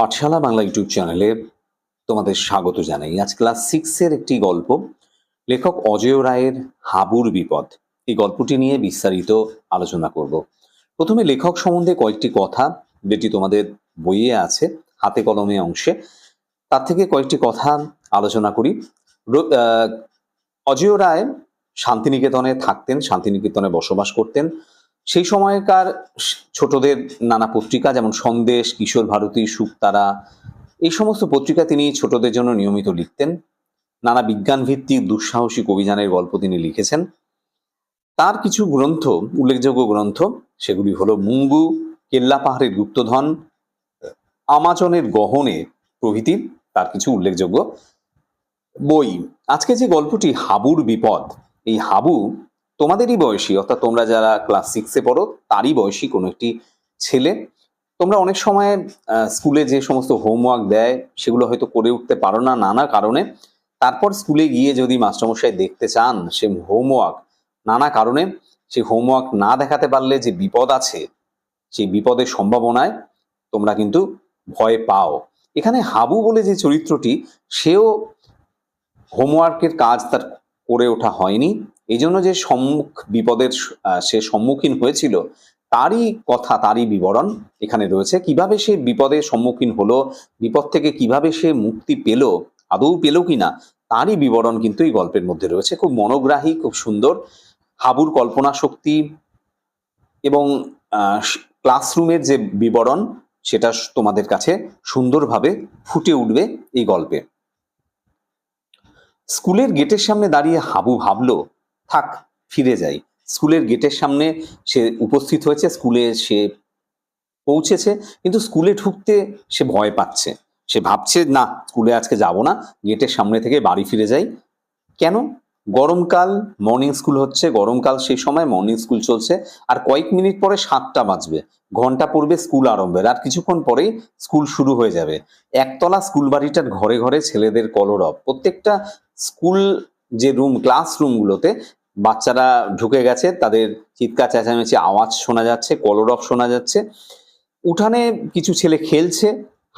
পাঠশালা Bangla YouTube চ্যানেলে তোমাদের স্বাগত জানাই। আজ ক্লাস সিক্সের একটি গল্প। লেখক অজয় রায়ের হাবুর বিপদ। এই গল্পটি নিয়ে বিস্তারিত আলোচনা করব। প্রথমে লেখক সম্বন্ধে কয়েকটি কথা যেটি তোমাদের বইয়ে আছে, হাতে কলমে অংশে। তার থেকে কয়েকটি কথা আলোচনা করি। অজয় রায় শান্তিনিকেতনে থাকতেন, শান্তিনিকেতনে বসবাস করতেন। সেই সময়কার ছোটদের নানা পত্রিকা, যেমন সন্দেশ, কিশোর ভারতী সুক্তারা, এই সমস্ত পত্রিকা তিনি ছোটদের জন্য নিয়মিত লিখতেন। নানা বিজ্ঞান ভিত্তিক দুঃসাহসিক অভিযানের গল্প তিনি লিখেছেন। তার কিছু গ্রন্থ, উল্লেখযোগ্য গ্রন্থ, সেগুলি হলো মুঙ্গু, কেল্লা পাহাড়ের গুপ্তধন, আমাজনের গহনে প্রভৃতি, তার কিছু উল্লেখযোগ্য বই। আজকে যে গল্পটি হাবুর বিপদ, এই হাবু তোমাদেরই বয়সী, অর্থাৎ তোমরা যারা ক্লাস সিক্সে পড়ো, তারই বয়সী কোনো একটি ছেলে। তোমরা অনেক সময় স্কুলে যে সমস্ত হোমওয়ার্ক দেয়, সেগুলো হয়তো করে উঠতে পারো না নানা কারণে। তারপর স্কুলে গিয়ে যদি মাস্টারমশাই দেখতে চান সে হোমওয়ার্ক নানা কারণে সেই হোমওয়ার্ক না দেখাতে পারলে যে বিপদ আছে, সেই বিপদের সম্ভাবনায় তোমরা কিন্তু ভয় পাও। এখানে হাবু বলে যে চরিত্রটি, সেও হোমওয়ার্কের কাজ তার করে ওঠা হয়নি। এই জন্য যে সম্মুখ বিপদের সে সম্মুখীন হয়েছিল, তারই কথা, তারই বিবরণ এখানে রয়েছে। কীভাবে সে বিপদের সম্মুখীন হলো, বিপদ থেকে কীভাবে সে মুক্তি পেল, আদৌ পেল কিনা, তারই বিবরণ কিন্তু এই গল্পের মধ্যে রয়েছে। খুব মনোগ্রাহী, খুব সুন্দর, হাবুর কল্পনা শক্তি এবং ক্লাসরুমের যে বিবরণ, সেটা তোমাদের কাছে সুন্দরভাবে ফুটে উঠবে এই গল্পে। স্কুলের গেটের সামনে দাঁড়িয়ে হাবু ভাবলো থাক, ফিরে যাই। স্কুলের গেটের সামনে সে উপস্থিত হয়েছে, স্কুলে সে পৌঁছেছে, কিন্তু স্কুলে ঢুকতে সে ভয় পাচ্ছে। সে ভাবছে, না, স্কুলে আজকে যাব না, গেটের সামনে থেকে বাড়ি ফিরে যাই। কেন? গরমকাল মর্নিং স্কুল হচ্ছে, গরমকাল সেই সময় মর্নিং স্কুল চলছে, আর কয়েক মিনিট পরে সাতটা বাজবে। ঘণ্টা পড়বে স্কুল আরম্ভের, আর কিছুক্ষণ পরেই স্কুল শুরু হয়ে যাবে। একতলা স্কুল বাড়িটার ঘরে ঘরে ছেলেদের কলরব। প্রত্যেকটা স্কুল যে রুম ক্লাস রুমগুলোতে বাচ্চারা ঢুকে গেছে, তাদের চিৎকার, চেঁচামেচি আওয়াজ শোনা যাচ্ছে, কলরব শোনা যাচ্ছে। উঠানে কিছু ছেলে খেলছে,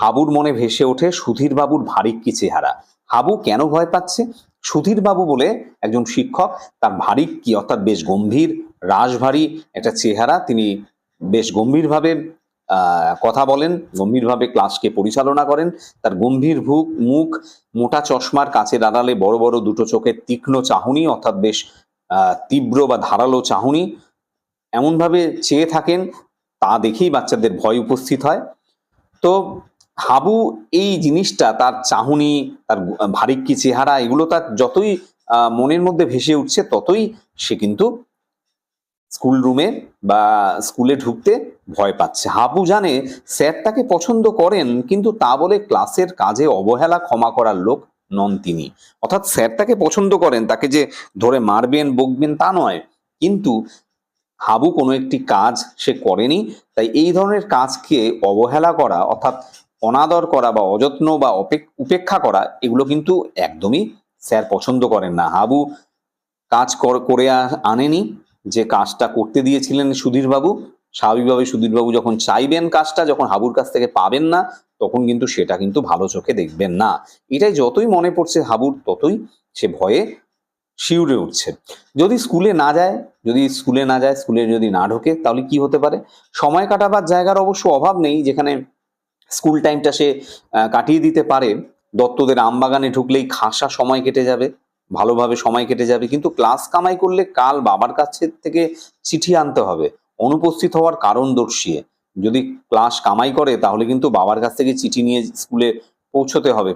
হাবুর মনে ভেসে ওঠে সুধীর বাবুর ভারিক্কি চেহারা। হাবু কেন ভয় পাচ্ছে? সুধীর বাবু বলে একজন শিক্ষক, তার ভারিক্কি অর্থাৎ বেশ গম্ভীর রাশভারী একটা চেহারা। তিনি বেশ গম্ভীরভাবে কথা বলেন, গম্ভীরভাবে ক্লাসকে পরিচালনা করেন। তার গম্ভীর ভুক মুখ, মোটা চশমার কাছের আড়ালে বড় বড় দুটো চোখের তীক্ষ্ণ চাহনি, অর্থাৎ বেশ তীব্র বা ধারালো চাহনি এমনভাবে চেয়ে থাকেন, তা দেখেই বাচ্চাদের ভয় উপস্থিত হয়। তো হাবু এই জিনিসটা, তার চাহনি, তার ভারিক্কি চেহারা, এগুলো তার যতই মনের মধ্যে ভেসে উঠছে, ততই সে কিন্তু স্কুল রুমে বা স্কুলে ঢুকতে ভয় পাচ্ছে। হাবু জানে, স্যার তাকে পছন্দ করেন, কিন্তু তা বলে ক্লাসের কাজে অবহেলা ক্ষমা করার লোক নন তিনি। অর্থাৎ স্যার তাকে পছন্দ করেন, তাকে যে ধরে মারবেন, বকবেন তা নয়। কিন্তু হাবু কোনো একটি কাজ সে করেনি, তাই এই ধরনের কাজকে অবহেলা করা, অর্থাৎ অনাদর করা বা অযত্ন বা উপেক্ষা করা, এগুলো কিন্তু একদমই স্যার পছন্দ করেন না। হাবু কাজ কর- করে আনেনি, যে কাজটা করতে দিয়েছিলেন সুধীরবাবু স্বাভাবিকভাবে সুধীরবাবু যখন চাইবেন কাজটা, যখন হাবুর কাছ থেকে পাবেন না, তখন কিন্তু সেটা কিন্তু ভালো চোখে দেখবেন না। এটাই যতই মনে পড়ছে হাবুর, ততই সে ভয়ে শিউরে উঠছে। যদি স্কুলে না যায়, যদি স্কুলে না যায়, স্কুলে যদি না ঢোকে, তাহলে কি হতে পারে? সময় কাটাবার জায়গার অবশ্য অভাব নেই, যেখানে স্কুল টাইমটা সে কাটিয়ে দিতে পারে। দত্তদের আমবাগানে ঢুকলেই খাসা সময় কেটে যাবে, ভালোভাবে সময় কেটে যাবে। কিন্তু ক্লাস কামাই করলে কাল বাবার কাছে থেকে চিঠি আনতে হবে। অনুপস্থিত হওয়ার কারণ দর্শিয়ে। যদি ক্লাস কামাই করে, তাহলে কিন্তু বাবার কাছ থেকে চিঠি নিয়ে স্কুলে পৌঁছতে হবে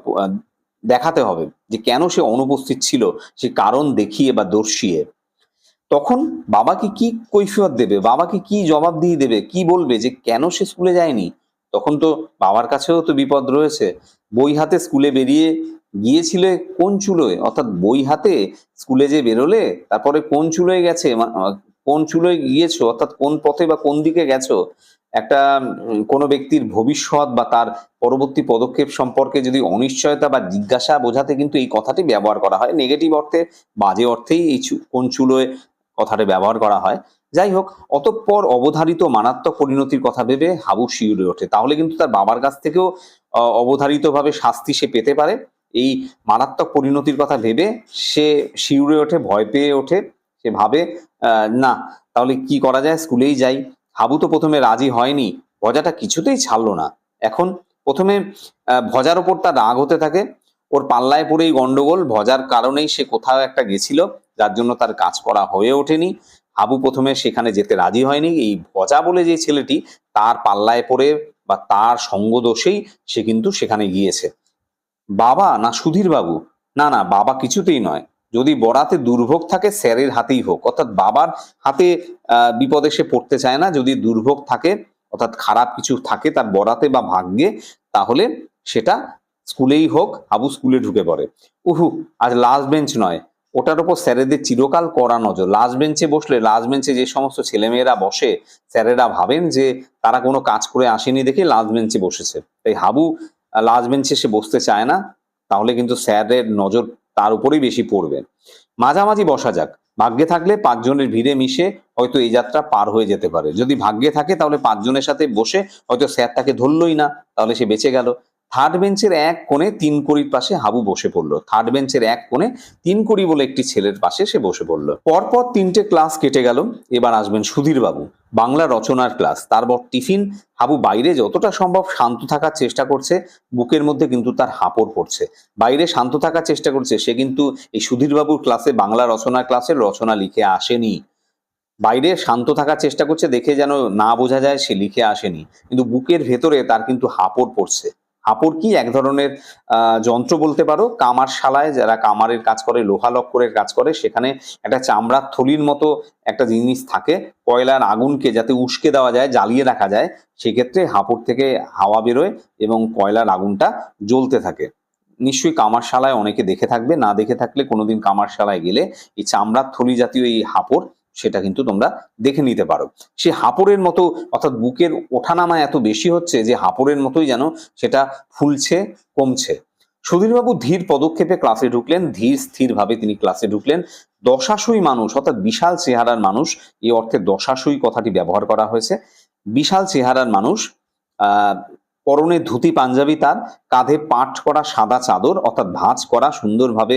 দেখাতে হবে যে কেন সে অনুপস্থিত ছিল, সে কারণ দেখিয়ে বা দর্শিয়ে। তখন বাবাকে কি কৈফিয়ত দেবে, বাবাকে কি জবাব দিয়ে দেবে, কি বলবে যে কেন সে স্কুলে যায়নি? তখন তো বাবার কাছেও তো বিপদ রয়েছে। বই হাতে স্কুলে বেরিয়ে গিয়েছিলে কোন চুলোয়? অর্থাৎ বই হাতে স্কুলে যে বেরোলে, তারপরে কোন চুলোয় গেছে? কোন চুলোয় গিয়েছো, অর্থাৎ কোন পথে বা কোন দিকে গেছো, একটা কোনো ব্যক্তির ভবিষ্যৎ বা তার পরবর্তী পদক্ষেপ সম্পর্কে যদি অনিশ্চয়তা বা জিজ্ঞাসা বোঝাতে কিন্তু এই কথাটি ব্যবহার করা হয়। নেগেটিভ অর্থে, বাজে অর্থেই এই কোন চুলোয় কথাটা ব্যবহার করা হয়। যাই হোক, অতঃপর অবধারিত মারাত্মক পরিণতির কথা ভেবে হাবু শিউরে ওঠে। তাহলে কিন্তু তার বাবার কাছ থেকেও অবধারিতভাবে শাস্তি সে পেতে পারে। এই মারাত্মক পরিণতির কথা ভেবে সে শিউরে ওঠে, ভয় পেয়ে ওঠে। সে ভাবে না, তাহলে কি করা যায়? স্কুলেই যাই। হাবু তো প্রথমে রাজি হয়নি। ভজাটা কিছুতেই ছাড়লো না। এখন প্রথমে ভজার ওপর তার রাগ হতে থাকে। ওর পাল্লায় পড়েই গন্ডগোল। ভজার কারণেই সে কোথাও একটা গেছিল, যার জন্য তার কাজ করা হয়ে ওঠেনি। হাবু প্রথমে সেখানে যেতে রাজি হয়নি। এই ভজা বলে যে ছেলেটি, তার পাল্লায় পড়ে বা তার সঙ্গ দোষেই সে কিন্তু সেখানে গিয়েছে। বাবা না সুধীর বাবু না না, বাবা কিছুতেই নয়। যদি বরাতে দুর্ভোগ থাকে, স্যারের হাতেই হোক। অর্থাৎ বাবার হাতে বিপদে সে পড়তে চায় না। যদি দুর্ভোগ থাকে, অর্থাৎ খারাপ কিছু থাকে তার বরাতে বা ভাগ্যে, তাহলে সেটা স্কুলেই হোক হাবু স্কুলে ঢুকে পড়ে। উহু, আজ লাস্ট বেঞ্চ নয়। ওটার উপর স্যারেদের চিরকাল কড়া নজর। লাস্ট বেঞ্চে বসলে লাস্ট বেঞ্চে যে সমস্ত ছেলেমেয়েরা বসে, স্যারেরা ভাবেন যে তারা কোনো কাজ করে আসেনি দেখে লাস্ট বেঞ্চে বসেছে। তাই হাবু লাস্ট বেঞ্চে সে বসতে চায় না। তাহলে কিন্তু স্যারের নজর তার উপরেই বেশি পড়বে। মাঝামাঝি বসা যাক। ভাগ্যে থাকলে পাঁচজনের ভিড়ে মিশে হয়তো এই যাত্রা পার হয়ে যেতে পারে। যদি ভাগ্যে থাকে তাহলে পাঁচজনের সাথে বসে হয়তো স্যার তাকে ধরলই না, তাহলে সে বেঁচে গেল। থার্ড বেঞ্চের এক কোণে তিন কড়ির পাশে হাবু বসে পড়ল। থার্ড বেঞ্চের এক কোণে তিন কড়ি বলে একটি ছেলের পাশে সে বসে পড়ল। পরপর তিনটে ক্লাস কেটে গেল। এবার আসবেন সুধীর বাবু বাংলা রচনার ক্লাস তারপর টিফিন। হাবু বাইরে যতটা সম্ভব শান্ত থাকার চেষ্টা করছে। বুকের মধ্যে কিন্তু তার হাঁপড় পড়ছে। বাইরে শান্ত থাকার চেষ্টা করছে। সে কিন্তু এই সুধীর বাবুর ক্লাসে বাংলা রচনার ক্লাসের রচনা লিখে আসেনি। বাইরে শান্ত থাকার চেষ্টা করছে। দেখে যেন না বোঝা যায় সে লিখে আসেনি। কিন্তু বুকের ভেতরে তার কিন্তু হাঁপড় পড়ছে। হাঁপড় কি এক ধরনের যন্ত্র বলতে পারো? কামার শালায় যারা কামারের কাজ করে, লোহা লক্করের কাজ করে, সেখানে একটা চামড়ার থলির মতো একটা জিনিস থাকে। কয়লার আগুনকে যাতে উস্কে দেওয়া যায়, জ্বালিয়ে রাখা যায়, সেক্ষেত্রে হাঁপড় থেকে হাওয়া বেরোয় এবং কয়লার আগুনটা জ্বলতে থাকে। নিশ্চয়ই কামারশালায় অনেকে দেখে থাকবে। না দেখে থাকলে কোনোদিন কামারশালায় গেলে এই চামড়ার থলি জাতীয় এই হাঁপড় সেটা কিন্তু তোমরা দেখে নিতে পারো। সে হাঁপড়ের মতো, অর্থাৎ বুকের ওঠানামা এত বেশি হচ্ছে যে হাঁপড়ের মতোই যেন সেটা ফুলছে, কমছে। সুধীরবাবু ধীর পদক্ষেপে ক্লাসে ঢুকলেন, ধীর স্থিরভাবে তিনি ক্লাসে ঢুকলেন। দশাশই মানুষ, অর্থাৎ বিশাল চেহারার মানুষ, এই অর্থে দশাশই কথাটি ব্যবহার করা হয়েছে। বিশাল চেহারার মানুষ পরনে ধুতি পাঞ্জাবি তার, কাঁধে পাট করা সাদা চাদর, অর্থাৎ ভাঁজ করা, সুন্দরভাবে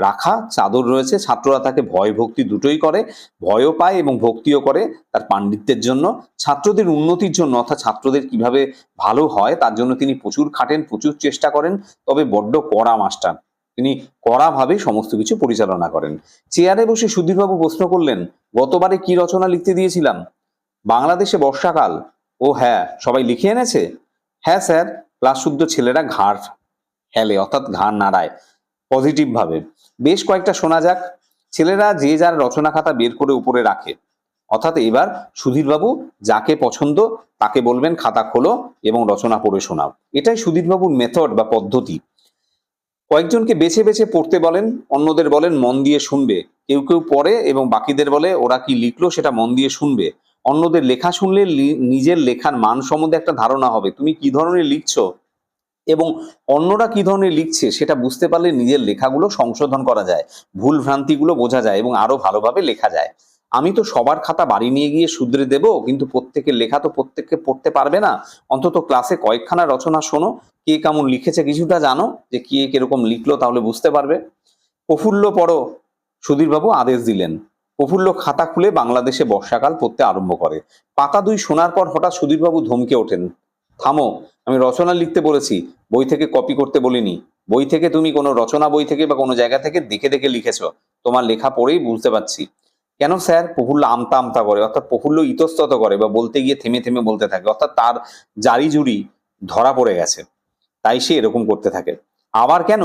রাখা, চাদর রয়েছে। ছাত্ররা তাকে ভয় ভক্তি দুটোই করে, ভয়ও পায় এবং ভক্তিও করে তার পাণ্ডিত্যের জন্য। ছাত্রদের উন্নতির জন্য, অর্থাৎ ছাত্রদের কীভাবে ভালো হয়, তার জন্য তিনি প্রচুর খাটেন, প্রচুর চেষ্টা করেন, তবে বড্ড কড়া মাস্টার। তিনি কড়াভাবে সমস্ত কিছু পরিচালনা করেন। চেয়ারে বসে সুধীরবাবু প্রশ্ন করলেন, গতবারে কি রচনা লিখতে দিয়েছিলাম? বাংলাদেশে বর্ষাকাল। ও হ্যাঁ সবাই লিখে এনেছে? হ্যাঁ স্যার, ক্লাস শুদ্ধ ছেলেরা ঘাড় হেলে অর্থাৎ ঘাড় নাড়ায় পজিটিভ ভাবে। বেশ কয়েকটা শোনা যাক। ছেলেরা যে যার রচনা খাতা বের করে উপরে রাখে। অর্থাৎ এবার সুধীরবাবু যাকে পছন্দ তাকে বলবেন খাতা খোলো এবং রচনা পড়ে শোনাও। এটাই সুধীরবাবুর মেথড বা পদ্ধতি। কয়েকজনকে বেছে বেছে পড়তে বলেন, অন্যদের বলেন, মন দিয়ে শুনবে। কেউ কেউ পড়ে এবং বাকিদের বলে, ওরা কি লিখলো সেটা মন দিয়ে শুনবে? অন্যদের লেখা শুনলে নিজের লেখার মান সম্বন্ধে একটা ধারণা হবে। তুমি কি ধরনের লিখছো? এবং অন্যরা কি ধরনের লিখছে সেটা বুঝতে পারলে নিজের লেখাগুলো সংশোধন করা যায়, ভুল ভ্রান্তিগুলো বোঝা যায় এবং আরও ভালোভাবে লেখা যায়। আমি তো সবার খাতা বাড়ি নিয়ে গিয়ে শুধরে দেব, কিন্তু প্রত্যেকের লেখা তো প্রত্যেককে পড়তে পারবে না। অন্তত ক্লাসে কয়েকখানা রচনা শোনো, কে কেমন লিখেছে কিছুটা জানো, যে কে কীরকম লিখলো তাহলে বুঝতে পারবে। প্রফুল্ল পড়ো, সুধীরবাবু আদেশ দিলেন। প্রফুল্ল খাতা খুলে বাংলাদেশে বর্ষাকাল পড়তে আরম্ভ করে। পাতা দুই শোনার পর হঠাৎ সুধীরবাবু ধমকে ওঠেন। থামো, আমি রচনা লিখতে বলেছি, বই থেকে কপি করতে বলিনি। বই থেকে তুমি কোনো রচনা বই থেকে বা কোনো জায়গা থেকে দেখে দেখে লিখেছ, তোমার লেখা পড়েই বুঝতে পারছি। কেন স্যার? প্রফুল্ল আমতা আমতা করে, অর্থাৎ প্রফুল্ল ইতস্তত করে বা বলতে গিয়ে থেমে থেমে বলতে থাকে, অর্থাৎ তার জারি জুড়ি ধরা পড়ে গেছে। তাই সে এরকম করতে থাকে। আবার কেন?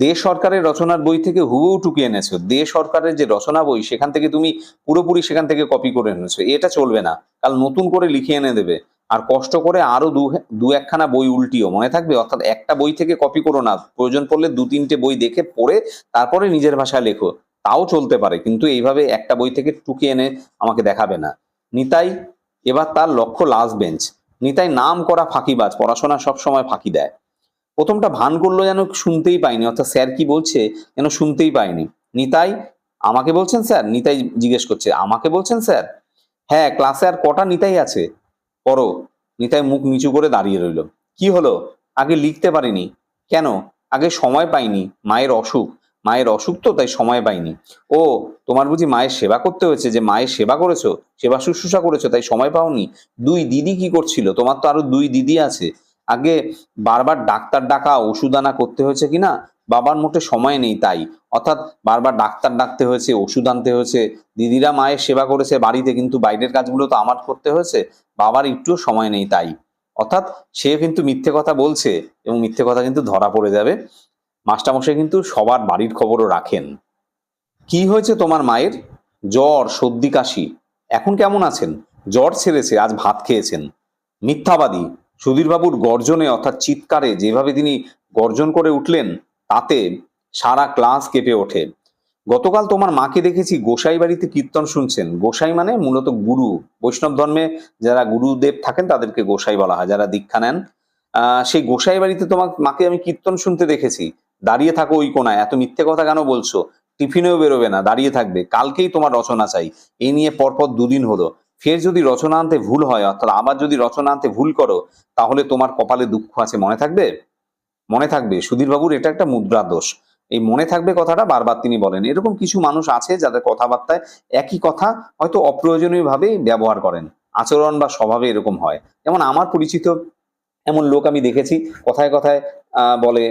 দে সরকারের রচনার বই থেকে হুবহু টুকে এনেছো। দে সরকারের যে রচনা বই, সেখান থেকে তুমি পুরোপুরি সেখান থেকে কপি করে এনেছো। এটা চলবে না। কাল নতুন করে লিখে এনে দেবে। আর কষ্ট করে আরও দু একখানা বই উল্টিও, মনে থাকবে? অর্থাৎ একটা বই থেকে কপি করো না। প্রয়োজন পড়লে দু তিনটে বই দেখে পড়ে তারপরে নিজের ভাষায় লেখো। তাও চলতে পারে, কিন্তু এইভাবে একটা বই থেকে টুকে এনে আমাকে দেখাবে না। নিতাই, এবার তার লক্ষ্য লাস্ট বেঞ্চ নিতাই নাম করা ফাঁকিবাজ, পড়াশোনা সব সময় ফাঁকি দেয়। প্রথমটা ভান করল যেন শুনতেই পাইনি, অর্থাৎ স্যার কি বলছে যেন শুনতেই পাইনি। নিতাই আমাকে বলছেন স্যার? নিতাই জিজ্ঞেস করছে, আমাকে বলছেন স্যার? হ্যাঁ ক্লাসে আর কটা নিতাই আছে? পড়ো। নিতাই মুখ নিচু করে দাঁড়িয়ে রইল। কি হলো? আগে লিখতে পারিনি। কেন? আগে সময় পাইনি। মায়ের অসুখ। মায়ের অসুখ তো, তাই সময় পাইনি। ও, তোমার বুঝি মায়ের সেবা করতে হয়েছে? যে মায়ের সেবা করেছ, সেবা শুশ্রূষা করেছ, তাই সময় পাওনি? দুই দিদি কি করছিল? তোমার তো আরও দুই দিদি আছে। আগে বারবার ডাক্তার ডাকা, ওষুধ আনা করতে হয়েছে কিনা? বাবার মোটে সময় নেই তাই। অর্থাৎ বারবার ডাক্তার ডাকতে হয়েছে, ওষুধ আনতে হয়েছে। দিদিরা মায়ের সেবা করেছে বাড়িতে, কিন্তু বাইরের কাজগুলো তো আমার করতে হয়েছে। বাবার একটুও সময় নেই তাই। অর্থাৎ সে কিন্তু মিথ্যে কথা বলছে এবং মিথ্যে কথা কিন্তু ধরা পড়ে যাবে। মাস্টারমশাই কিন্তু সবার বাড়ির খবরও রাখেন। কি হয়েছে তোমার মায়ের? জ্বর, সর্দি, কাশি। এখন কেমন আছেন? জ্বর ছেড়েছে, আজ ভাত খেয়েছেন। মিথ্যাবাদী। সুধীরবাবুর গর্জনে অর্থাৎ চিৎকারে যেভাবে তিনি গর্জন করে উঠলেন, তাতে সারা ক্লাস কেঁপে ওঠে। গতকাল তোমার মাকে দেখেছি গোসাই বাড়িতে কীর্তন শুনছেন। গোসাই মানে মূলত গুরু। বৈষ্ণব ধর্মে যারা গুরুদেব থাকেন, তাদেরকে গোসাই বলা হয়, যারা দীক্ষা নেন। সেই গোসাই বাড়িতে তোমার মাকে আমি কীর্তন শুনতে দেখেছি। দাঁড়িয়ে থাকো ওই কোনায়, এত মিথ্যে কথা কেন বলছো? টিফিনেও বেরোবে না, দাঁড়িয়ে থাকবে। কালকেই তোমার রচনা চাই। এই নিয়ে পরপর দুদিন হলো। ফের যদি রচনা আনতে ভুল হয়, অর্থাৎ আবার যদি রচনা আনতে ভুল করো, তাহলে তোমার কপালে দুঃখ আছে, মনে থাকবে? মনে থাকবে। সুধীরবাবুর এটা একটা মুদ্রা দোষ। এই মনে থাকবে কথাটা বারবার তিনি বলেন। এরকম কিছু মানুষ আছে যাদের কথাবার্তায় একই কথা হয়তো অপ্রয়োজনীয় ভাবে ব্যবহার করেন। আচরণ বা স্বভাবে এরকম হয়। যেমন আমার পরিচিত এমন লোক আমি দেখেছি, কথায় কথায় বলে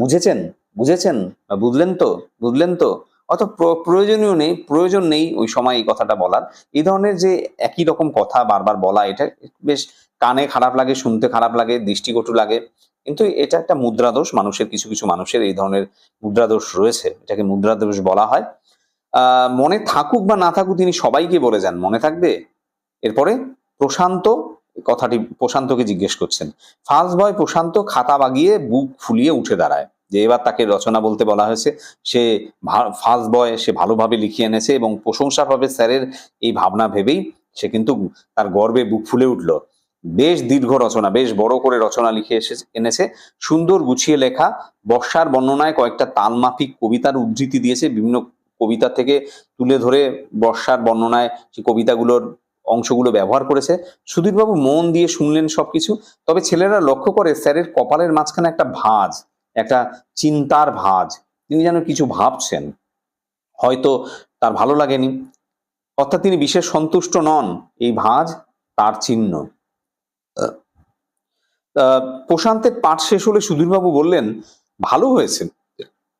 বুঝেছেন? বুঝেছেন? বুঝলেন তো? বুঝলেন তো? অত প্র- প্রয়োজনীয় নেই, প্রয়োজন নেই ওই সময় এই কথাটা বলার। এই ধরনের যে একই রকম কথা বারবার বলা, এটা বেশ কানে খারাপ লাগে, শুনতে খারাপ লাগে, দৃষ্টিকটু লাগে। কিন্তু এটা একটা মুদ্রাদোষ, মানুষের, কিছু কিছু মানুষের এই ধরনের মুদ্রাদোষ রয়েছে, এটাকে মুদ্রাদোষ বলা হয়। মনে থাকুক বা না থাকুক তিনি সবাইকে বলে যান, মনে থাকবে? এরপরে প্রশান্ত কথাটি, প্রশান্তকে জিজ্ঞেস করছেন। ফার্স্ট বয় প্রশান্ত খাতা বাগিয়ে বুক ফুলিয়ে উঠে দাঁড়ায়। যে এবার তাকে রচনা বলতে বলা হয়েছে, সে ফার্স্ট বয় সে ভালোভাবে লিখিয়ে এনেছে এবং প্রশংসা পাবে স্যারের এই ভাবনা ভেবেই সে কিন্তু তার গর্বে বুক ফুলে উঠল। বেশ দীর্ঘ রচনা, বেশ বড় করে রচনা লিখে এসে, এনেছে। সুন্দর গুছিয়ে লেখা, বর্ষার বর্ণনায় কয়েকটা তালমাফিক কবিতার উদ্ধৃতি দিয়েছে। বিভিন্ন কবিতা থেকে তুলে ধরে বর্ষার বর্ণনায় সেই কবিতাগুলোর অংশগুলো ব্যবহার করেছে। সুধীরবাবু মন দিয়ে শুনলেন সবকিছু, তবে ছেলেরা লক্ষ্য করে স্যারের কপালের মাঝখানে একটা ভাঁজ। একটা চিন্তার ভাঁজ। তিনি যেন কিছু ভাবছেন। হয়তো তার ভালো লাগেনি। অর্থাৎ তিনি বিশেষ সন্তুষ্ট নন এই ভাঁজ, তার চিহ্ন। প্রশান্তের পাঠ শেষ হলে সুধীরবাবু বললেন, ভালো হয়েছে।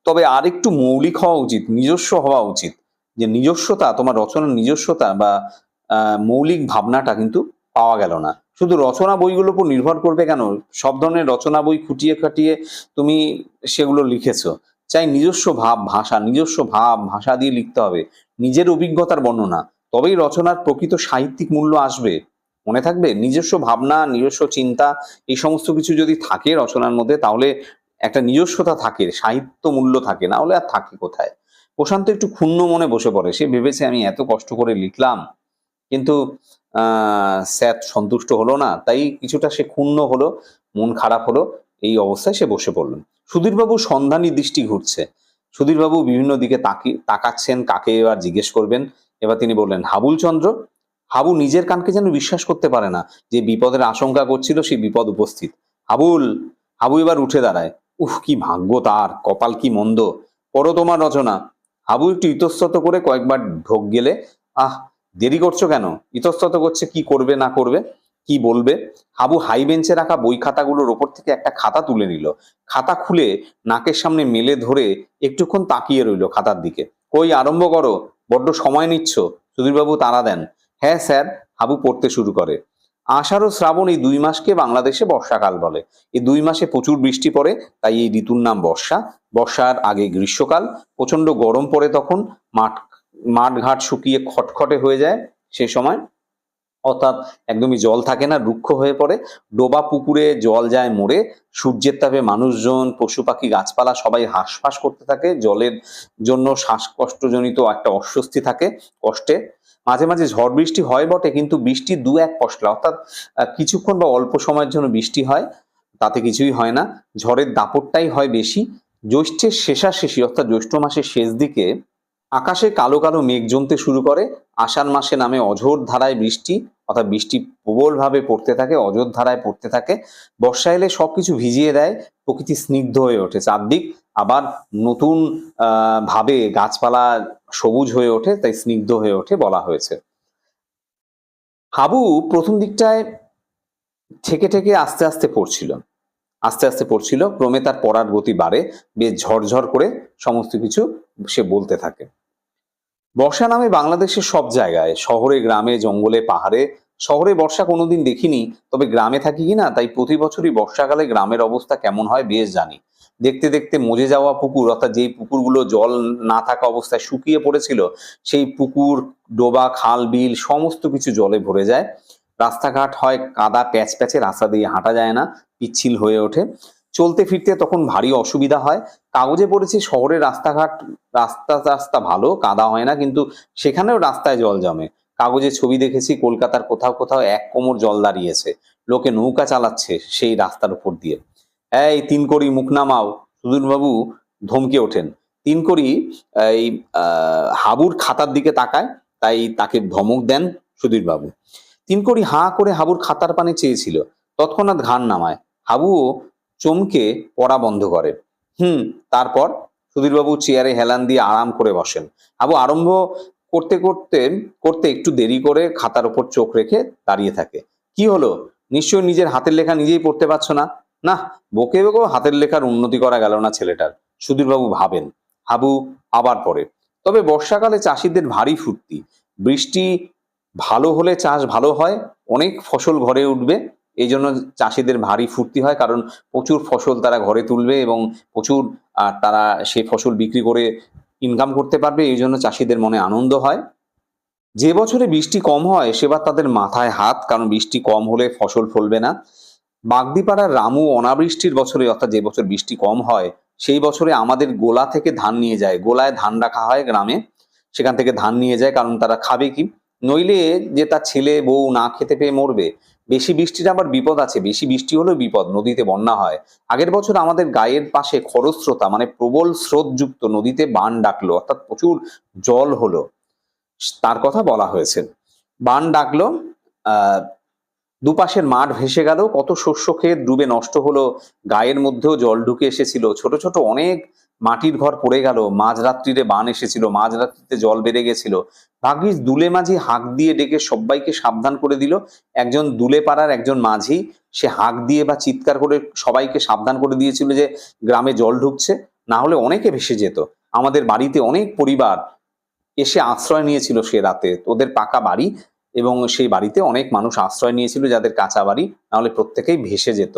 তবে আর একটু মৌলিক হওয়া উচিত, নিজস্ব হওয়া উচিত। যে নিজস্বতা, তোমার রচনার নিজস্বতা বা মৌলিক ভাবনাটা কিন্তু পাওয়া গেল না। শুধু রচনা বইগুলোর উপর নির্ভর করবে কেন? সব ধরনের রচনা বই খুঁটিয়ে খাটিয়ে তুমি সেগুলো লিখেছো। চাই নিজস্ব ভাব, ভাষা, নিজস্ব ভাব, ভাষা দিয়ে লিখতে হবে। নিজের অভিজ্ঞতার বর্ণনা। তবেই রচনার প্রকৃত সাহিত্যিক মূল্য আসবে। মনে থাকবে, নিজস্ব ভাবনা, নিজস্ব চিন্তা, এই সমস্ত কিছু যদি থাকে রচনার মধ্যে, তাহলে একটা নিজস্বতা থাকে, সাহিত্য মূল্য থাকে। না হলে আর থাকে কোথায়? প্রশান্ত একটু ক্ষুণ্ণ মনে বসে পড়ে। সে ভেবেছে, আমি এত কষ্ট করে লিখলাম। কিন্তু স্যার সন্তুষ্ট হলো না, তাই কিছুটা সে ক্ষুণ্ণ হলো, মন খারাপ হলো, এই অবস্থায় সে বসে পড়লেন সুধীরবাবু সন্ধানী দৃষ্টি ঘুরছে। সুধীরবাবু বিভিন্ন দিকে তাকি, তাকাচ্ছেন, কাকে এবার জিজ্ঞেস করবেন। এবার তিনি বললেন হাবুল চন্দ্র হাবু নিজের কানকে যেন বিশ্বাস করতে পারে না, যে বিপদের আশঙ্কা করছিল সেই বিপদ উপস্থিত। হাবুল, হাবু এবার উঠে দাঁড়ায়। উফ, কি ভাগ্য তার, কপাল কি মন্দ। পড়ো তোমার রচনা। হাবু একটু ইতস্তত করে কয়েকবার ঢোক গেলে, আহ দেরি করছ কেন? ইতস্তত করছে কি করবে, না করবে, কি বলবে? হাবু হাই বেঞ্চে রাখা বই খাতাগুলোর ওপর থেকে একটা খাতা তুলে নিল। খাতা খুলে নাকের সামনে মেলে ধরে একটুক্ষণ তাকিয়ে রইল খাতার দিকে। কই, আরম্ভ করো। বড্ড সময় নিচ্ছ। সুধীরবাবু তারা দেন। হ্যাঁ স্যার, হাবু পড়তে শুরু করে। আষাঢ় ও শ্রাবণ এই দুই মাসকে বাংলাদেশে বর্ষাকাল বলে। এই দুই মাসে প্রচুর বৃষ্টি পড়ে, তাই এই ঋতুর নাম বর্ষা। বর্ষার আগে গ্রীষ্মকাল প্রচণ্ড গরম পড়ে তখন মাঠ মাঠ ঘাট শুকিয়ে খটখটে হয়ে যায় সেই সময়। অর্থাৎ একদমই জল থাকে না, রুক্ষ হয়ে পড়ে। ডোবা পুকুরে জল যায় মরে, সূর্যের তাপে মানুষজন, পশু পাখি, গাছপালা সবাই হাঁসফাঁস করতে থাকে। জলের জন্য শ্বাসকষ্টজনিত একটা অস্বস্তি থাকে কষ্টে। মাঝে মাঝে ঝড় বৃষ্টি হয় বটে, কিন্তু বৃষ্টি দু এক পশলা। অর্থাৎ কিছুক্ষণ বা অল্প সময়ের জন্য বৃষ্টি হয়, তাতে কিছুই হয় না। ঝড়ের দাপটটাই হয় বেশি। জ্যৈষ্ঠের শেষাশেষি, অর্থাৎ জ্যৈষ্ঠ মাসের শেষ দিকে আকাশে কালো কালো মেঘ জমতে শুরু করে। আষাঢ় মাসে নামে অঝোর ধারায় বৃষ্টি, অর্থাৎ বৃষ্টি প্রবলভাবে পড়তে থাকে, অঝোর ধারায় পড়তে থাকে। বর্ষা এলে সবকিছু ভিজিয়ে দেয়, প্রকৃতি স্নিগ্ধ হয়ে ওঠে চারদিক। আবার নতুন ভাবে গাছপালা সবুজ হয়ে ওঠে, তাই স্নিগ্ধ হয়ে ওঠে বলা হয়েছে। হাবু প্রথম দিকটায় থেকে ঠেকে আস্তে আস্তে পড়ছিল। আস্তে আস্তে পড়ছিল, ক্রমে তার পড়ার গতি বাড়ে, বেশ ঝরঝর করে সমস্ত কিছু সে বলতে থাকে। বর্ষা নামে বাংলাদেশের সব জায়গায়, শহরে, গ্রামে, জঙ্গলে, পাহাড়ে, শহরে বর্ষা কোনোদিন দেখিনি, তবে গ্রামে থাকি কিনা, তাই প্রতি বছরই বর্ষাকালে গ্রামের অবস্থা কেমন হয় বেশ জানি। দেখতে দেখতে মজে যাওয়া পুকুর, অর্থাৎ যেই পুকুরগুলো জল না থাকা অবস্থায় শুকিয়ে পড়েছিল, সেই পুকুর, ডোবা, খাল, বিল, সমস্ত কিছু জলে ভরে যায়। রাস্তাঘাট হয় কাদা প্যাচ প্যাচে, রাস্তা দিয়ে হাঁটা যায় না, পিচ্ছিল হয়ে ওঠে। চলতে ফিরতে তখন ভারী অসুবিধা হয়। কাগজে পড়েছে শহরের রাস্তাঘাট, রাস্তা রাস্তা ভালো, কাদা হয় না, কিন্তু সেখানেও রাস্তায় জল জমে। কাগজে ছবি দেখেছি, কলকাতার কোথাও কোথাও এক কোমর জল দাঁড়িয়েছে। লোকে নৌকা চালাচ্ছে সেই রাস্তার উপর দিয়ে। এই তিন করি মুখ নামাও সুদূরবাবু ধমকে ওঠেন। তিন করি এই হাবুর খাতার দিকে তাকায়, তাই তাকে ধমক দেন সুধীরবাবু। তিন করি হাঁ করে হাবুর খাতার পানে চেয়েছিল। তৎক্ষণাৎ ঘাড় নামায়। হাবুও চমকে পড়া বন্ধ করে। হুম, তারপর সুধীরবাবু চেয়ারে হেলান দিয়ে আরাম করে বসেন। আবু আরম্ভ করতে করতে করতে একটু দেরি করে খাতার উপর চোখ রেখে দাঁড়িয়ে থাকে। কি হলো? নিশ্চয়ই নিজের হাতের লেখা নিজেই পড়তে পারছ না? না বকে বকেও হাতের লেখার উন্নতি করা গেল না ছেলেটার, সুধীরবাবু ভাবেন। হাবু আবার পড়ে। তবে বর্ষাকালে চাষিদের ভারী ফুর্তি। বৃষ্টি ভালো হলে চাষ ভালো হয়, অনেক ফসল ঘরে উঠবে এই জন্য চাষিদের ভারী ফুর্তি হয়, কারণ প্রচুর ফসল তারা ঘরে তুলবে এবং প্রচুর তারা সে ফসল বিক্রি করে ইনকাম করতে পারবে এই জন্য চাষিদের মনে আনন্দ হয়। যে বছরে বৃষ্টি কম হয়, সেবার তাদের মাথায় হাত, কারণ বৃষ্টি কম হলে ফসল ফলবে না। বাগদিপাড়ার রামু অনাবৃষ্টির বছরে, অর্থাৎ যে বছর বৃষ্টি কম হয়, সেই বছরে আমাদের গোলা থেকে ধান নিয়ে যায়। গোলায় ধান রাখা হয় গ্রামে, সেখান থেকে ধান নিয়ে যায়, কারণ তারা খাবে কি? নইলে যে তার ছেলে বউ না খেতে পেয়ে মরবে বেশি বৃষ্টির আবার বিপদ আছে, বেশি বৃষ্টি হলেও বিপদ, নদীতে বন্যা হয়। আগের বছর আমাদের গায়ের পাশে খরস্রোতা মানে প্রবল স্রোতযুক্ত নদীতে বান ডাকলো, অর্থাৎ প্রচুর জল হলো। তার কথা বলা হয়েছে। বান ডাকলো দুপাশের মাঠ ভেসে গেল, কত শস্য ক্ষেত ডুবে নষ্ট হলো, গায়ের মধ্যেও জল ঢুকে এসেছিল, ছোট ছোট অনেক মাটির ঘর পড়ে গেল মাঝরাত্রিরে বান এসেছিল, মাঝরাত্রিতে জল বেড়ে গেছিল। ভাগ্যিস দুলে মাঝি হাঁক দিয়ে ডেকে সবাইকে সাবধান করে দিল। একজন দুলে পাড়ার একজন মাঝি, সে হাঁক দিয়ে বা চিৎকার করে সবাইকে সাবধান করে দিয়েছিল যে গ্রামে জল ঢুকছে, না হলে অনেকে ভেসে যেত। আমাদের বাড়িতে অনেক পরিবার এসে আশ্রয় নিয়েছিল সে রাতে। ওদের পাকা বাড়ি এবং সেই বাড়িতে অনেক মানুষ আশ্রয় নিয়েছিল যাদের কাঁচা বাড়ি নাহলে প্রত্যেকেই ভেসে যেত।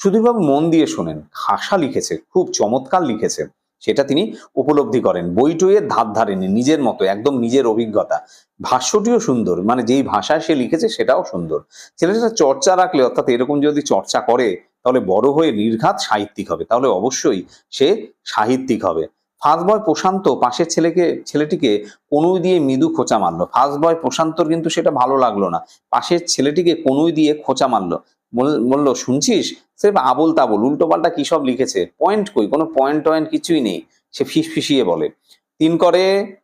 সুধীরবাবু মন দিয়ে শোনেন, খাসা লিখেছে, খুব চমৎকার লিখেছে। সেটা তিনি উপলব্ধি করেন। বইটইয়ের ধার ধারেনি, নিজের মতো, একদম নিজের অভিজ্ঞতা। ভাষ্যটিও সুন্দর মানে যেই ভাষায় সে লিখেছে সেটাও সুন্দর। ছেলেটা চর্চা রাখলে, অর্থাৎ এরকম যদি চর্চা করে, তাহলে বড় হয়ে নির্ঘাত সাহিত্যিক হবে। তাহলে অবশ্যই সে সাহিত্যিক হবে। ফার্স্ট বয় প্রশান্ত পাশের ছেলেকে, ছেলেটিকে কনুই দিয়ে মৃদু খোঁচা মারলো। ফার্স্ট বয় প্রশান্তর কিন্তু সেটা ভালো লাগল না। পাশের ছেলেটিকে কনুই দিয়ে খোঁচা মারলো। বলল শুনছিস? সে আবল তাবল, উল্টো পাল্টা কি সব লিখেছে? পয়েন্ট কই? কোনো পয়েন্ট টয়েন্ট কিছুই নেই। সে ফিস ফিসিয়ে বলে। তিন করে,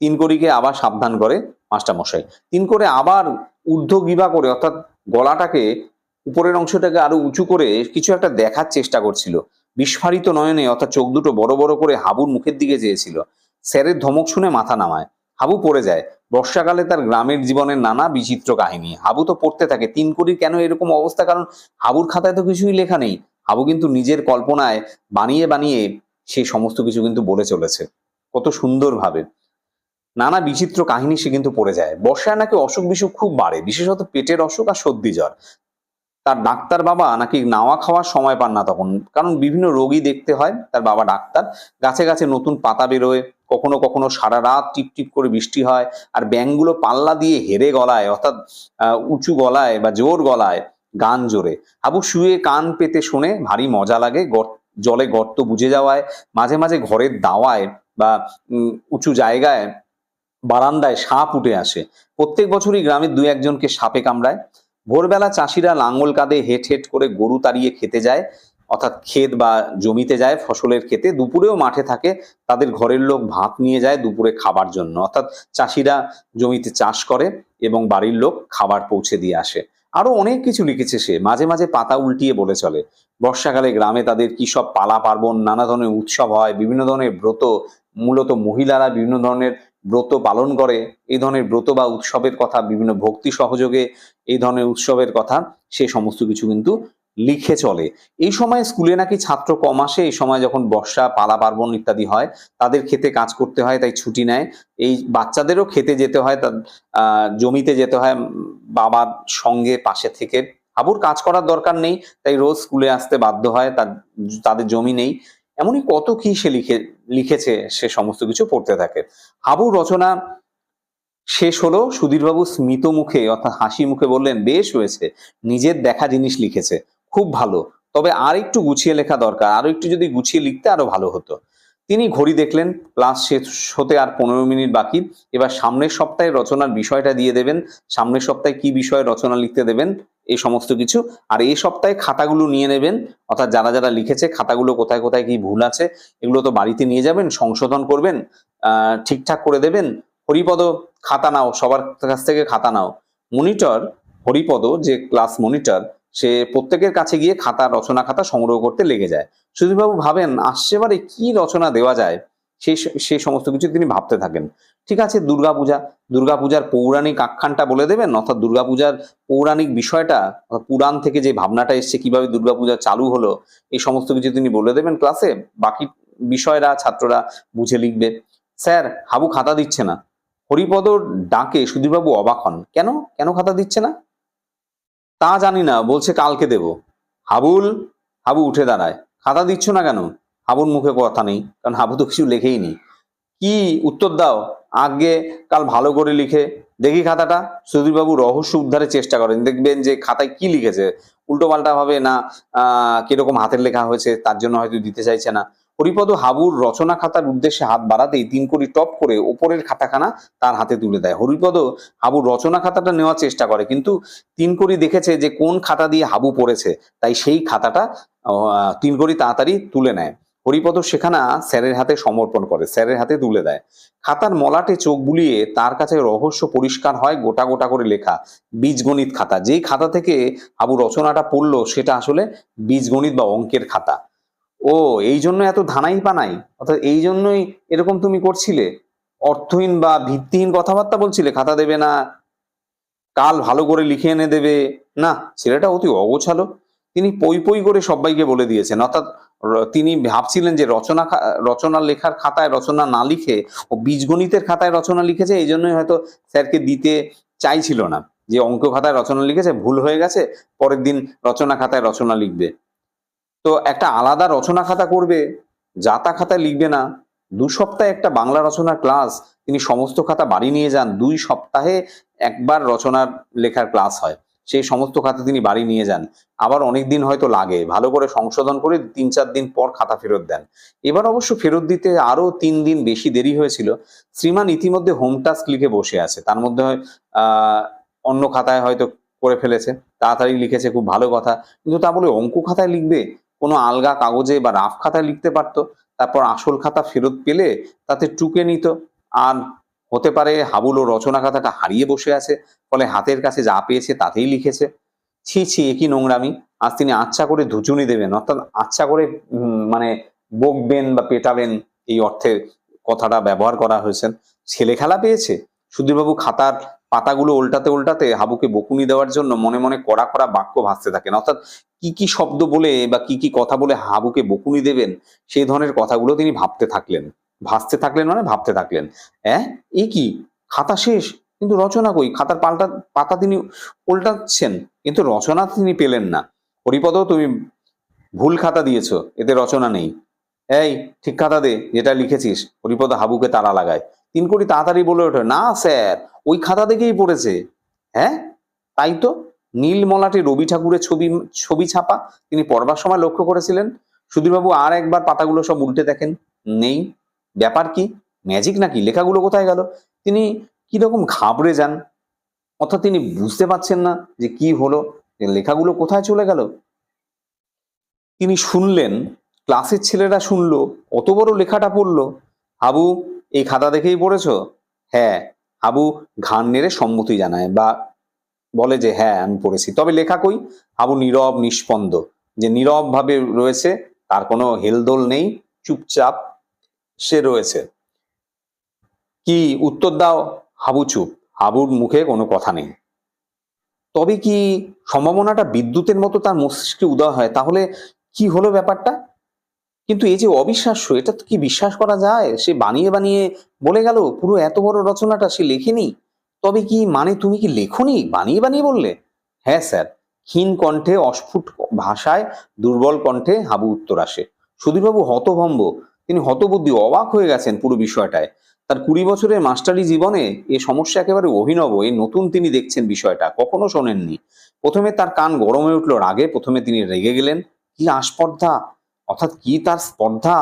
তিন করিকে আবার সাবধান করে মাস্টার মশাই। তিন করে আবার ঊর্ধ্ব গিবা করে, অর্থাৎ গলাটাকে, উপরের অংশটাকে আরও উঁচু করে কিছু একটা দেখার চেষ্টা করছিল। বিস্ফারিত নয়নে, অর্থাৎ চোখ দুটো বড় বড় করে হাবুর মুখের দিকে চেয়েছিল। স্যারের ধমক শুনে মাথা নামায়। হাবু পড়ে যায়। বর্ষাকালে তার গ্রামের জীবনের নানা বিচিত্র কাহিনী। হাবু তো পড়তে থাকে। তিন কোটির কেন এরকম অবস্থা? কারণ হাবুর খাতায় তো কিছুই লেখা নেই। হাবু কিন্তু নিজের কল্পনায় বানিয়ে বানিয়ে সেই সমস্ত কিছু কিন্তু বলে চলেছে। কত সুন্দরভাবে। নানা বিচিত্র কাহিনী সে কিন্তু পড়ে যায়। বর্ষায় নাকি অসুখ বিসুখ খুব বাড়ে। বিশেষত পেটের অসুখ আর সর্দি জ্বর। তার ডাক্তার বাবা নাকি নাওয়া খাওয়ার সময় পান না তখন। কারণ বিভিন্ন রোগী দেখতে হয়। তার বাবা ডাক্তার। গাছে গাছে নতুন পাতা বেরোয়। কখনো কখনো সারা রাত টিপ টিপ করে বৃষ্টি হয় আর ব্যাঙগুলো পাল্লা দিয়ে হেরে গলায়, অর্থাৎ উঁচু গলায় বা জোর গলায় গান জোরে। আবু শুয়ে কান পেতে শুনে ভারী মজা লাগে জলে গর্ত বুঝে যাওয়ায়, মাঝে মাঝে ঘরের দাওয়ায় বা উঁচু জায়গায় বারান্দায় সাপ উঠে আসে। প্রত্যেক বছরই গ্রামের দুই একজনকে সাপে কামড়ায়। ভোরবেলা চাষিরা লাঙ্গল কাঁধে হেট হেট করে গরু তাড়িয়ে খেতে যায়। অর্থাৎ ক্ষেত বা জমিতে যায়, ফসলের ক্ষেতে, দুপুরেও মাঠে থাকে, তাদের ঘরের লোক ভাত নিয়ে যায় দুপুরে খাবার জন্য। অর্থাৎ চাষিরা জমিতে চাষ করে এবং বাড়ির লোক খাবার পৌঁছে দিয়ে আসে। আরও অনেক কিছু লিখেছে সে, মাঝে মাঝে পাতা উল্টিয়ে বলে চলে। বর্ষাকালে গ্রামে তাদের কি সব পালা পার্বণ, নানা ধরনের উৎসব হয়, বিভিন্ন ধরনের ব্রত, মূলত মহিলারা বিভিন্ন ধরনের ব্রত পালন করে, এই ধরনের ব্রত বা উৎসবের কথা, বিভিন্ন ভক্তি সহযোগে এই ধরনের উৎসবের কথা, সে সমস্ত কিছু কিন্তু লিখে চলে। এই সময় স্কুলে নাকি ছাত্র কম আসে, এই সময় যখন বর্ষা, পালা, পার্বণ ইত্যাদি হয়, তাদের খেতে কাজ করতে হয়, তাই ছুটি নেয়। এই বাচ্চাদেরও খেতে যেতে হয়, তার জমিতে যেতে হয় বাবার সঙ্গে পাশে থেকে। হাবুর কাজ করার দরকার নেই, তাই রোজ স্কুলে আসতে বাধ্য হয়, তার, তাদের জমি নেই। এমনই কত কি সে লিখে, লিখেছে, সে সমস্ত কিছু পড়তে থাকে। হাবুর রচনা শেষ হলো, সুধীরবাবু স্মিত মুখে, অর্থাৎ হাসি মুখে বললেন, বেশ হয়েছে, নিজের দেখা জিনিস লিখেছে। খুব ভালো। তবে আর একটু গুছিয়ে লেখা দরকার। আরও একটু যদি গুছিয়ে লিখতে আরও ভালো হতো। তিনি ঘড়ি দেখলেন, ক্লাস শেষ হতে আর পনেরো মিনিট বাকি। এবার সামনের সপ্তাহে রচনার বিষয়টা দিয়ে দেবেন। সামনের সপ্তাহে কি বিষয়ে রচনা লিখতে দেবেন, এই সমস্ত কিছু। আর এই সপ্তাহে খাতাগুলো নিয়ে নেবেন। অর্থাৎ যারা যারা লিখেছে, খাতাগুলো কোথায় কোথায় কি ভুল আছে, এগুলো তো বাড়িতে নিয়ে যাবেন, সংশোধন করবেন ঠিকঠাক করে দেবেন। হরিপদ খাতা নাও, সবার কাছ থেকে খাতা নাও। মনিটর হরিপদ যে ক্লাস মনিটর সে প্রত্যেকের কাছে গিয়ে খাতা, রচনা খাতা সংগ্রহ করতে লেগে যায়। সুধীরবাবু ভাবেন আসছেবারে কি রচনা দেওয়া যায়? সেই সেই সমস্ত কিছু তিনি ভাবতে থাকেন। ঠিক আছে, দুর্গাপূজা। দুর্গাপূজার পৌরাণিক আখ্যানটা বলে দেবেন? অর্থাৎ দুর্গাপূজার পৌরাণিক বিষয়টা পুরাণ থেকে যে ভাবনাটা এসছে, কীভাবে দুর্গাপূজা চালু হলো, এই সমস্ত কিছু তিনি বলে দেবেন ক্লাসে। বাকি বিষয়রা, ছাত্ররা বুঝে লিখবে। স্যার, হাবু খাতা দিচ্ছে না। হরিপদর ডাকে সুধীরবাবু অবাক হন। কেন? কেন খাতা দিচ্ছে না? তা জানি না, বলছে কালকে দেব। হাবুল, হাবু উঠে দাঁড়ায়। খাতা দিচ্ছ না কেন? হাবুর মুখে কথা নেই, কারণ হাবু তো কিছু লেখেই নি কি উত্তর দাও? আগে কাল ভালো করে লিখে দেখি খাতাটা। সুধীরবাবু রহস্য উদ্ধারের চেষ্টা করেন। দেখবেন যে খাতায় কি লিখেছে। উল্টো পাল্টা ভাবে না কীরকম হাতের লেখা হয়েছে, তার জন্য হয়তো দিতে চাইছে না। হরিপদ হাবুর রচনা খাতার উদ্দেশ্যে হাত বাড়াতেই তিন কোটি টপ করে ওপরের খাতাখানা তার হাতে তুলে দেয়। হরিপদ হাবুর রচনা খাতাটা নেওয়ার চেষ্টা করে, কিন্তু তিন কোটি দেখেছে যে কোন খাতা দিয়ে হাবু পড়েছে, তাই সেই খাতাটা তিন কোটি তাড়াতাড়ি তুলে নেয়। হরিপদ সেখানা স্যারের হাতে সমর্পণ করে, স্যারের হাতে তুলে দেয়। খাতার মলাটে চোখ বুলিয়ে তার কাছে রহস্য পরিষ্কার হয় গোটা গোটা করে লেখা, বীজগণিত খাতা। যেই খাতা থেকে হাবু রচনাটা পড়ল, সেটা আসলে বীজগণিত বা অঙ্কের খাতা। ও, এই জন্য এত ধানাই পানাই? অর্থাৎ এই জন্যই এরকম তুমি করছিলে? অর্থহীন বা ভিত্তিহীন কথাবার্তা বলছিলে, খাতা দেবে না, কাল ভালো করে লিখে এনে দেবে। না, ছেলেটা অতি অগোছালো। তিনি পই পই করে সবাইকে বলে দিয়েছেন। অর্থাৎ তিনি ভাবছিলেন যে রচনা রচনা লেখার খাতায় রচনা না লিখে, ও বীজগণিতের খাতায় রচনা লিখেছে, এই জন্যই হয়তো স্যারকে দিতে চাইছিল না। যে অঙ্ক খাতায় রচনা লিখেছে, ভুল হয়ে গেছে, পরের দিন রচনা খাতায় রচনা লিখবে। তো একটা আলাদা রচনা খাতা করবে যাতা খাতা লিখবে না। দু সপ্তাহে একটা বাংলা রচনার ক্লাস, তিনি সমস্ত খাতা বাড়ি নিয়ে যান, দুই সপ্তাহে একবার রচনার লেখার ক্লাস হয়। সেই সমস্ত খাতা তিনি বাড়ি নিয়ে যান। আবার অনেক দিন হয়তো লাগে, ভালো করে সংশোধন করে তিন চার দিন পর খাতা ফেরত দেন। এবার অবশ্য ফেরত দিতে আরও তিন দিন বেশি দেরি হয়েছিল। শ্রীমান ইতিমধ্যে হোম টাস্ক লিখে বসে আছে। তার মধ্যে অন্য খাতায় হয়তো করে ফেলেছে। তাড়াতাড়ি লিখেছে, খুব ভালো কথা। কিন্তু তা বলে অঙ্ক খাতায় লিখবে? কোনো আলগা কাগজে বা রাফ খাতায় লিখতে পারতো, তারপর আসল খাতা ফেরত পেলে তাতে টুকে নিত। আর হতে পারে হাবুল ও রচনা খাতাটা হারিয়ে বসে আছে, ফলে হাতের কাছে যা পেয়েছে তাতেই লিখেছে। ছি ছি একই নোংরামি। আজ তিনি আচ্ছা করে ধুচুনি দেবেন, অর্থাৎ আচ্ছা করে মানে বকবেন বা পেটাবেন এই অর্থে কথাটা ব্যবহার করা হয়েছে। ছেলে খেলা পেয়েছে? সুধীরবাবু খাতার পাতাগুলো উল্টাতে উল্টাতে হাবুকে বকুনি দেওয়ার জন্য মনে মনে কড়া কড়া বাক্য ভাসতে থাকেন। অর্থাৎ কি কি শব্দ বলে বা কি কি কথা বলে হাবুকে বকুনি দেবেন, সেই ধরনের কথাগুলো তিনি ভাবতে থাকলেন। ভাসতে থাকলেন মানে ভাবতে থাকলেন। হ্যাঁ এই কি? খাতা শেষ? কিন্তু রচনা কই? খাতার পাল্টা পাতা তিনি উল্টাচ্ছেন, কিন্তু রচনা তিনি পেলেন না। হরিপদ, তুমি ভুল খাতা দিয়েছ, এতে রচনা নেই। এই, ঠিক খাতা দে, যেটা লিখেছিস। হরিপদ হাবুকে তারা লাগায়। তিন কোটি তাড়াতাড়ি বলে ওঠে। না, স্যার ওই খাতা দেখেই পড়েছে। হ্যাঁ? তাই তো নীল মলাটে রবি ঠাকুরের ছবি ছবি ছাপা তিনি পড়বার সময় লক্ষ্য করেছিলেন। সুধীরবাবু আর একবার পাতাগুলো সব উল্টে দেখেন। নেই। ব্যাপার কি? ম্যাজিক নাকি? লেখাগুলো কোথায় গেল? তিনি কীরকম ঘাবড়ে যান। অর্থাৎ তিনি বুঝতে পারছেন না যে কি হলো। লেখাগুলো কোথায় চলে গেল? তিনি শুনলেন, ক্লাসের ছেলেরা শুনলো, অত বড় লেখাটা পড়ল। হাবু, এই খাতা দেখেই পড়েছো? হ্যাঁ। হাবু ঘান নেড়ে সম্মতি জানায় বা বলে যে হ্যাঁ আমি পড়েছি। তবে লেখা কই? আবু নীরব নিষ্পন্দ। যে নীরব ভাবে রয়েছে, তার কোনো হেলদোল নেই, চুপচাপ সে রয়েছে। কি উত্তর দাও? হাবু চুপ। হাবুর মুখে কোনো কথা নেই। তবে কি সম্ভাবনাটা বিদ্যুতের মতো তার মস্তিষ্কে উদয় হয়? তাহলে কি হলো ব্যাপারটা? কিন্তু এই যে অবিশ্বাস্য, এটা তো কি বিশ্বাস করা যায়? সে বানিয়ে বানিয়ে বলে গেল, পুরো এত বড় রচনাটা সে লেখেনি। তবে কি মানে তুমি কি লেখনি? বানিয়ে বানিয়ে বললে? হ্যাঁ স্যার, ক্ষীণ কণ্ঠে, অস্ফুট ভাষায়, দুর্বল কণ্ঠে হাবু উত্তর আসে। সুধীরবাবু হতভম্ব। তিনি হতবুদ্ধি, অবাক হয়ে গেছেন পুরো বিষয়টায়। তার কুড়ি বছরের মাস্টারি জীবনে এ সমস্যা একেবারে অভিনব। এই নতুন তিনি দেখছেন বিষয়টা, কখনো শোনেননি। প্রথমে তার কান গরম উঠল রাগে, প্রথমে তিনি রেগে গেলেন। কি আস্পর্ধা! অর্থাৎ কি তার স্পর্ধা?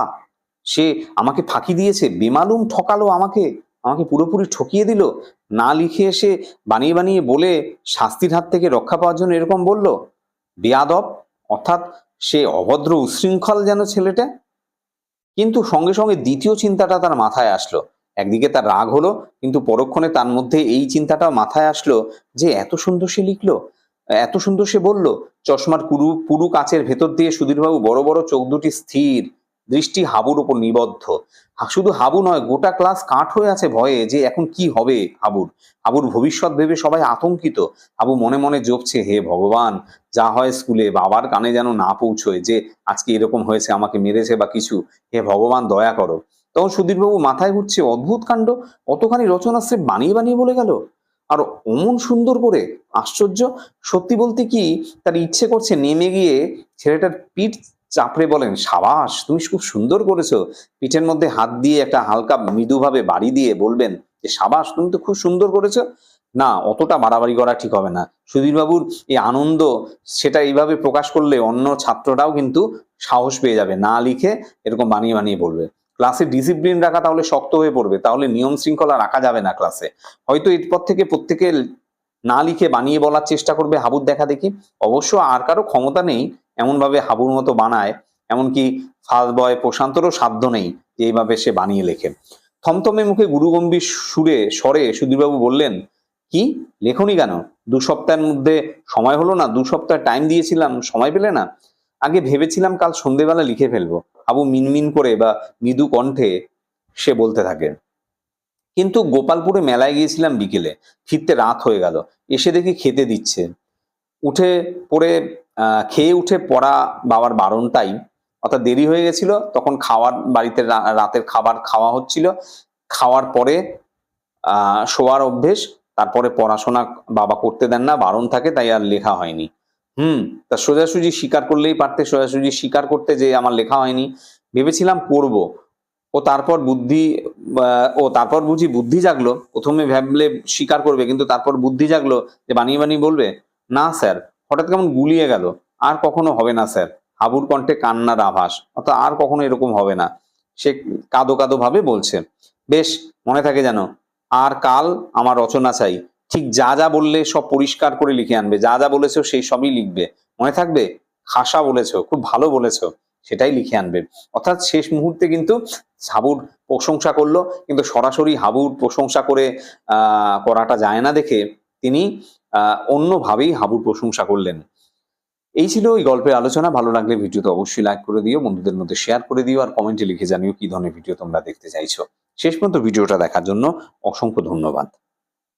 সে আমাকে ফাঁকি দিয়েছে? বেমালুম ঠকালো আমাকে? আমাকে পুরোপুরি ঠকিয়ে দিল? না লিখে এসে বানিয়ে বানিয়ে বলে শাস্তির হাত থেকে রক্ষা পাওয়ার জন্য এরকম বলল? বেয়াদব, অর্থাৎ সে অভদ্র উশৃঙ্খল যেন ছেলেটা। কিন্তু সঙ্গে সঙ্গে দ্বিতীয় চিন্তাটা তার মাথায় আসলো। একদিকে তার রাগ হলো, কিন্তু পরক্ষণে তার মধ্যে এই চিন্তাটাও মাথায় আসলো যে এত সুন্দর সে লিখলো। এত সুন্দর সে বলল, চশমার পুরু পুরু কাচের ভেতর দিয়ে সুধীরবাবু বড় বড় চোখ দুটি স্থির, দৃষ্টি হাবুর ওপর নিবদ্ধ। শুধু হাবু নয়, গোটা ক্লাস কাঠ হয়ে আছে ভয়ে যে এখন কি হবে হাবুর। হাবুর ভবিষ্যৎ ভেবে সবাই আতঙ্কিত। হাবু মনে মনে জপছে, হে ভগবান, যা হয় স্কুলে, বাবার কানে যেন না পৌঁছয় যে আজকে এরকম হয়েছে, আমাকে মেরেছে বা কিছু। হে ভগবান, দয়া করো। তখন সুধীরবাবু মাথায় ঘুরছে অদ্ভুত কাণ্ড অতখানি রচনা সে বানিয়ে বানিয়ে বলে গেল। আর অমন সুন্দর করে আশ্চর্য। সত্যি বলতে কি, তার ইচ্ছে করছে নেমে গিয়ে ছেলেটার পিঠ চাপড়ে বলেন, সাবাস, তুমি খুব সুন্দর করেছ। পিঠের মধ্যে হাত দিয়ে একটা হালকা মৃদুভাবে বাড়ি দিয়ে বলবেন যে, সাবাস, তুমি তো খুব সুন্দর করেছ। না, অতটা বাড়াবাড়ি করা ঠিক হবে না। সুধীরবাবুর এই আনন্দ, সেটা এইভাবে প্রকাশ করলে অন্য ছাত্ররাও কিন্তু সাহস পেয়ে যাবে। না লিখে এরকম বানিয়ে বানিয়ে বলবে। ক্লাসে ডিসিপ্লিন রাখা তাহলে শক্ত হয়ে পড়বে। তাহলে নিয়ম শৃঙ্খলা রাখা যাবে না ক্লাসে হয়তো এরপর থেকে প্রত্যেকে না লিখে বানিয়ে বলার চেষ্টা করবে হাবুর দেখা দেখি। অবশ্য আর কারও ক্ষমতা নেই এমনভাবে হাবুর মতো বানায়, এমনকি ফার্স্ট বয় প্রশান্তরও সাধ্য নেই যে এইভাবে সে বানিয়ে লেখে। থমথমে মুখে গুরুগম্ভীর সুরে, স্বরে সুধীরবাবু বললেন, কি? লেখনি কেন? দু সপ্তাহের মধ্যে সময় হলো না? দু সপ্তাহ টাইম দিয়েছিলাম, সময় পেলে না? আগে ভেবেছিলাম কাল সন্ধেবেলা লিখে ফেলব। আবু মিনমিন করে বা মৃদু কণ্ঠে সে বলতে থাকে। কিন্তু গোপালপুরে মেলায় গিয়েছিলাম বিকেলে। ফিরতে রাত হয়ে গেল। এসে দেখি খেতে দিচ্ছে। উঠে পড়ে খেয়ে উঠে পড়া বাবার বারণটাই। অর্থাৎ দেরি হয়ে গেছিল, তখন খাওয়ার বাড়িতে রাতের খাবার খাওয়া হচ্ছিল। খাওয়ার পরে শোয়ার অভ্যেস। তারপরে পড়াশোনা বাবা করতে দেন না, বারণ থাকে, তাই আর লেখা হয়নি। হুম। তা সোজাসুজি স্বীকার করলেই পারতে, সোজাসুজি স্বীকার করতে যে আমার লেখা হয়নি। ভেবেছিলাম করব। ও তারপর বুদ্ধি ও তারপর বুঝি বুদ্ধি জাগলো। প্রথমে ভাবলে স্বীকার করবে, কিন্তু তারপর বুদ্ধি জাগলো যে বানিয়ে বানিয়ে বলবে, না স্যার। হঠাৎ কেমন গুলিয়ে গেল। আর কখনো হবে না স্যার। হাবুর কণ্ঠে কান্নার আভাস। অর্থাৎ আর কখনো এরকম হবে না। সে কাদো কাদো ভাবে বলছে, বেশ, মনে থাকে যেন। আর কাল আমার রচনা চাই। ঠিক যা যা বললে সব পরিষ্কার করে লিখে আনবে, যা যা বলেছ সেই সবই লিখবে। মনে থাকবে? খাসা বলেছ, খুব ভালো বলেছ, সেটাই লিখে আনবে। অর্থাৎ শেষ মুহূর্তে কিন্তু হাবুর প্রশংসা করল, কিন্তু সরাসরি হাবুর প্রশংসা করে করাটা যায় না দেখে তিনি অন্যভাবেই হাবুর প্রশংসা করলেন। এই ছিল এই গল্পের আলোচনা, ভালো লাগলে ভিডিওতে অবশ্যই লাইক করে দিও, বন্ধুদের মধ্যে শেয়ার করে দিও, আর কমেন্টে লিখে জানিও কি ধরনের ভিডিও তোমরা দেখতে চাইছো। শেষ পর্যন্ত ভিডিওটা দেখার জন্য অসংখ্য ধন্যবাদ।